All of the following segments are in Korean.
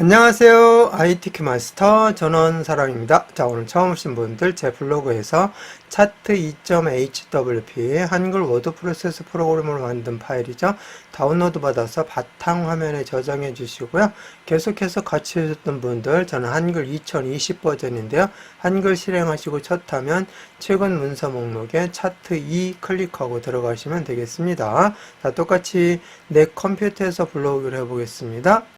안녕하세요. ITQ 마스터 전원 사랑입니다. 자, 오늘 처음 오신 분들 제 블로그에서 차트 2.hwp 한글 워드 프로세스 프로그램으로 만든 파일이죠. 다운로드 받아서 바탕 화면에 저장해 주시고요. 계속해서 같이 해줬던 분들 저는 한글 2020 버전인데요. 한글 실행하시고 첫 화면 최근 문서 목록에 차트 2 클릭하고 들어가시면 되겠습니다. 자, 똑같이 내 컴퓨터에서 블로그를 해보겠습니다.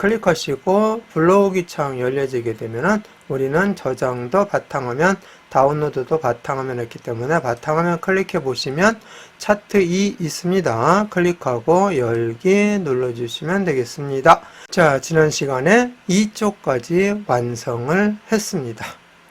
클릭하시고 블로우기 창 열려지게 되면은 우리는 저장도 바탕화면 다운로드도 바탕화면 했기 때문에 바탕화면 클릭해 보시면 차트 2 있습니다. 클릭하고 열기 눌러주시면 되겠습니다. 자 지난 시간에 이쪽까지 완성을 했습니다.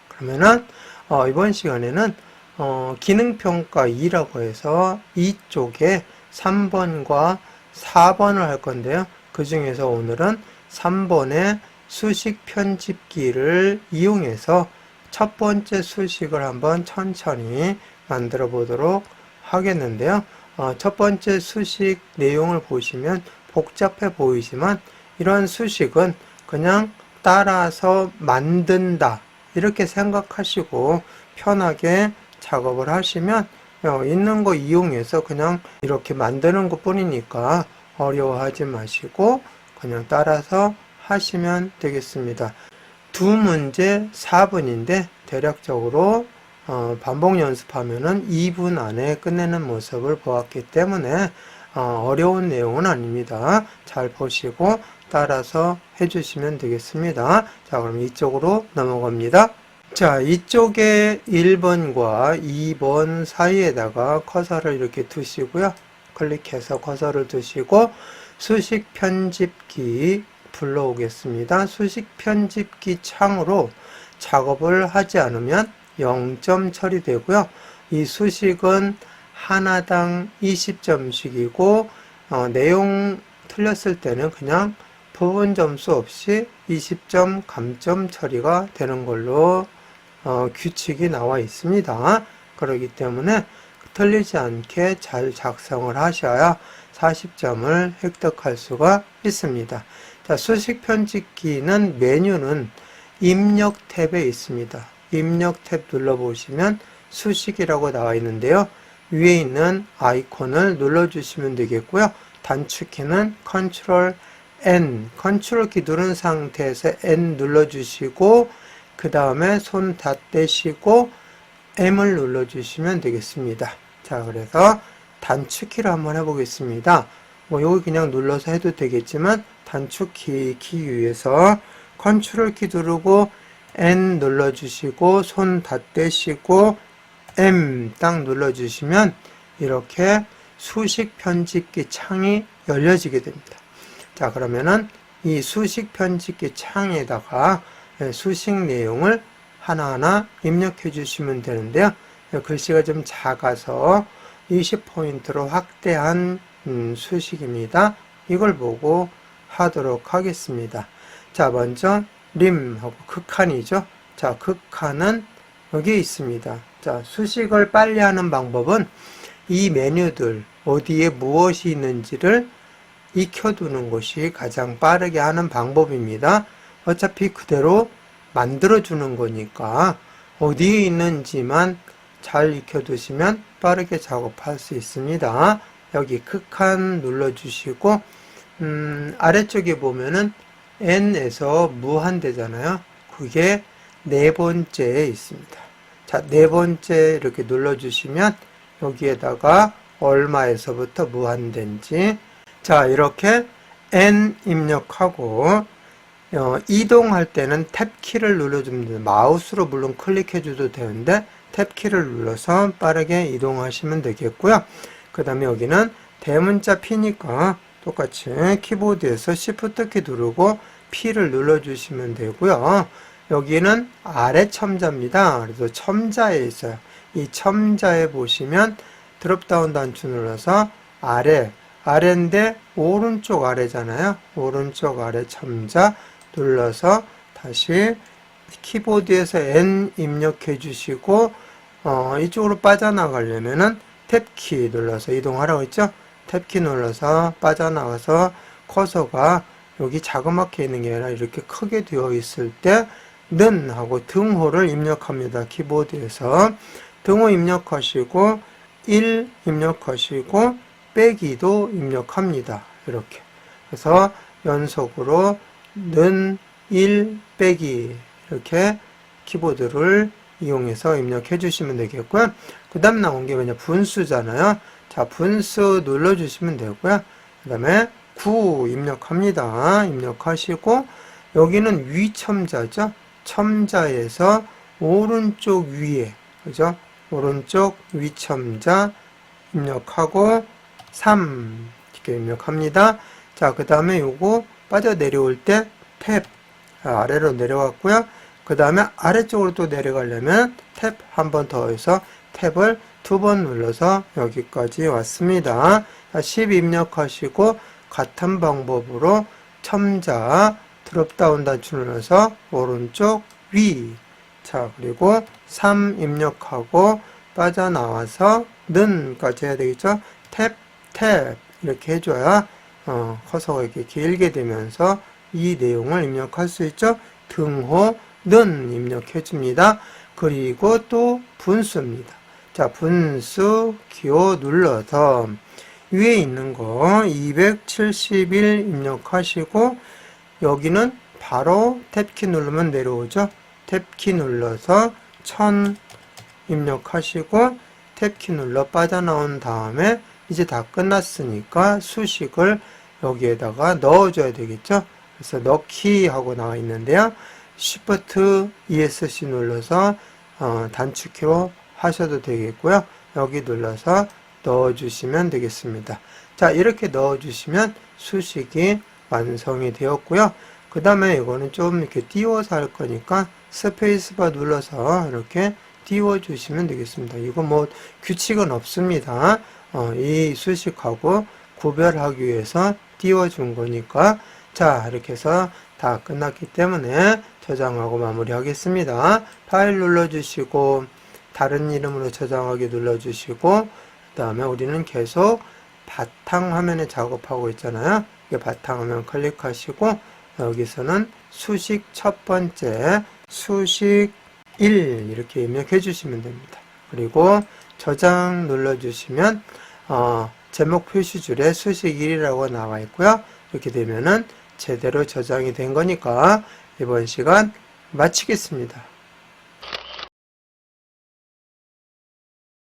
그러면은 어, 이번 시간에는 어, 기능평가 2라고 해서 이쪽에 3번과 4번을 할 건데요. 그 중에서 오늘은 3번의 수식 편집기를 이용해서 첫 번째 수식을 한번 천천히 만들어 보도록 하겠는데요. 어, 첫 번째 수식 내용을 보시면 복잡해 보이지만 이런 수식은 그냥 따라서 만든다 이렇게 생각하시고 편하게 작업을 하시면 어, 있는 거 이용해서 그냥 이렇게 만드는 것 뿐이니까 어려워하지 마시고 그냥 따라서 하시면 되겠습니다. 두 문제 4분인데 대략적으로 어, 반복 연습하면은 2분 안에 끝내는 모습을 보았기 때문에 어, 려운 내용은 아닙니다. 잘 보시고 따라서 해주시면 되겠습니다. 자, 그럼 이쪽으로 넘어갑니다. 자, 이쪽에 1번과 2번 사이에다가 커서를 이렇게 두시고요. 클릭해서 커서를 두시고 수식 편집기 불러오겠습니다. 수식 편집기 창으로 작업을 하지 않으면 0점 처리되고요. 이 수식은 하나당 20점씩이고 어, 내용 틀렸을 때는 그냥 부분 점수 없이 20점 감점 처리가 되는 걸로 어, 규칙이 나와 있습니다. 그렇기 때문에 틀리지 않게 잘 작성을 하셔야 40점을 획득할 수가 있습니다. 자, 수식 편집기는 메뉴는 입력 탭에 있습니다. 입력 탭 눌러보시면 수식이라고 나와 있는데요. 위에 있는 아이콘을 눌러주시면 되겠고요. 단축키는 컨트롤 N, 컨트롤 키 누른 상태에서 N 눌러주시고 그 다음에 손 다 떼시고 M을 눌러주시면 되겠습니다. 자, 그래서 단축키를 한번 해보겠습니다. 뭐 여기 그냥 눌러서 해도 되겠지만 단축키 키 위에서 컨트롤 키 누르고 N 눌러주시고 손 다 떼시고 M 딱 눌러주시면 이렇게 수식 편집기 창이 열려지게 됩니다. 자 그러면은 이 수식 편집기 창에다가 수식 내용을 하나하나 입력해 주시면 되는데요. 글씨가 좀 작아서 20포인트로 확대한 음, 수식입니다. 이걸 보고 하도록 하겠습니다. 자, 먼저 림하고 극한이죠. 자, 극한은 여기 있습니다. 자, 수식을 빨리 하는 방법은 이 메뉴들 어디에 무엇이 있는지를 익혀두는 것이 가장 빠르게 하는 방법입니다. 어차피 그대로 만들어주는 거니까 어디에 있는지만 잘 익혀두시면 빠르게 작업할 수 있습니다. 여기 극한 눌러주시고 음, 아래쪽에 보면은 n에서 무한대잖아요. 그게 네 번째에 있습니다. 자, 네 번째 이렇게 눌러주시면 여기에다가 얼마에서부터 무한대인지 자 이렇게 n 입력하고 어, 이동할 때는 탭키를 돼요. 마우스로 물론 클릭해줘도 되는데 탭키를 눌러서 빠르게 이동하시면 되겠고요. 그 다음에 여기는 대문자 P니까 똑같이 키보드에서 Shift 키 누르고 P를 눌러주시면 되고요. 여기는 아래 첨자입니다. 그래서 첨자에 있어요. 이 첨자에 보시면 드롭다운 단추 눌러서 아래, 아래인데 오른쪽 아래잖아요. 오른쪽 아래 첨자 눌러서 다시 키보드에서 N 입력해 주시고 어, 이쪽으로 빠져나가려면은 탭키 눌러서 이동하라고 했죠. 탭키 눌러서 빠져나가서 커서가 여기 자그맣게 있는 게 아니라 이렇게 크게 되어 있을 때 는 하고 등호를 입력합니다. 키보드에서 등호 입력하시고 1 입력하시고 빼기도 입력합니다. 이렇게 그래서 연속으로 는 1 빼기 이렇게 키보드를 이용해서 입력해 주시면 되겠고요. 그 다음 나온 게 뭐냐 분수잖아요. 자 분수 눌러 주시면 되고요. 그 다음에 9 입력합니다. 입력하시고 여기는 위첨자죠. 첨자에서 오른쪽 위에 그죠? 오른쪽 위첨자 입력하고 3 이렇게 입력합니다. 자, 그 다음에 요거 빠져 내려올 때 탭 아래로 내려왔고요. 그 다음에 아래쪽으로 또 내려가려면 탭 한 번 더 해서 탭을 두 번 눌러서 여기까지 왔습니다. 10 입력하시고 같은 방법으로 첨자 드롭다운 단추 눌러서 오른쪽 위. 자, 그리고 3 입력하고 빠져나와서 는까지 해야 되겠죠? 탭, 탭. 이렇게 해줘야, 어, 커서가 이렇게 길게 되면서 이 내용을 입력할 수 있죠? 등호, 는 입력해 줍니다. 그리고 또 분수입니다. 자, 분수 기호 눌러서 위에 있는 거 271 입력하시고 여기는 바로 탭키 누르면 내려오죠. 탭키 눌러서 1000 입력하시고 탭키 눌러 빠져나온 다음에 이제 다 끝났으니까 수식을 여기에다가 넣어줘야 되겠죠. 그래서 넣기 하고 나와 있는데요. Shift ESC 눌러서 어, 단축키로 하셔도 되겠고요. 여기 눌러서 넣어주시면 되겠습니다. 자 이렇게 넣어주시면 수식이 완성이 되었고요. 그 다음에 이거는 좀 이렇게 띄워서 할 거니까 스페이스바 눌러서 이렇게 띄워 주시면 되겠습니다. 이거 뭐 규칙은 없습니다. 어, 이 수식하고 구별하기 위해서 띄워 준 거니까 자 이렇게 해서 다 끝났기 때문에 저장하고 마무리 하겠습니다. 파일 눌러주시고 다른 이름으로 저장하기 눌러주시고 그 다음에 우리는 계속 바탕 화면에 작업하고 있잖아요. 이 바탕화면 클릭하시고 여기서는 수식 첫 번째 수식 1 이렇게 입력해 주시면 됩니다. 그리고 저장 눌러 주시면 어, 제목 표시줄에 수식 1이라고 나와 있고요. 이렇게 되면은 제대로 저장이 된 거니까 이번 시간 마치겠습니다.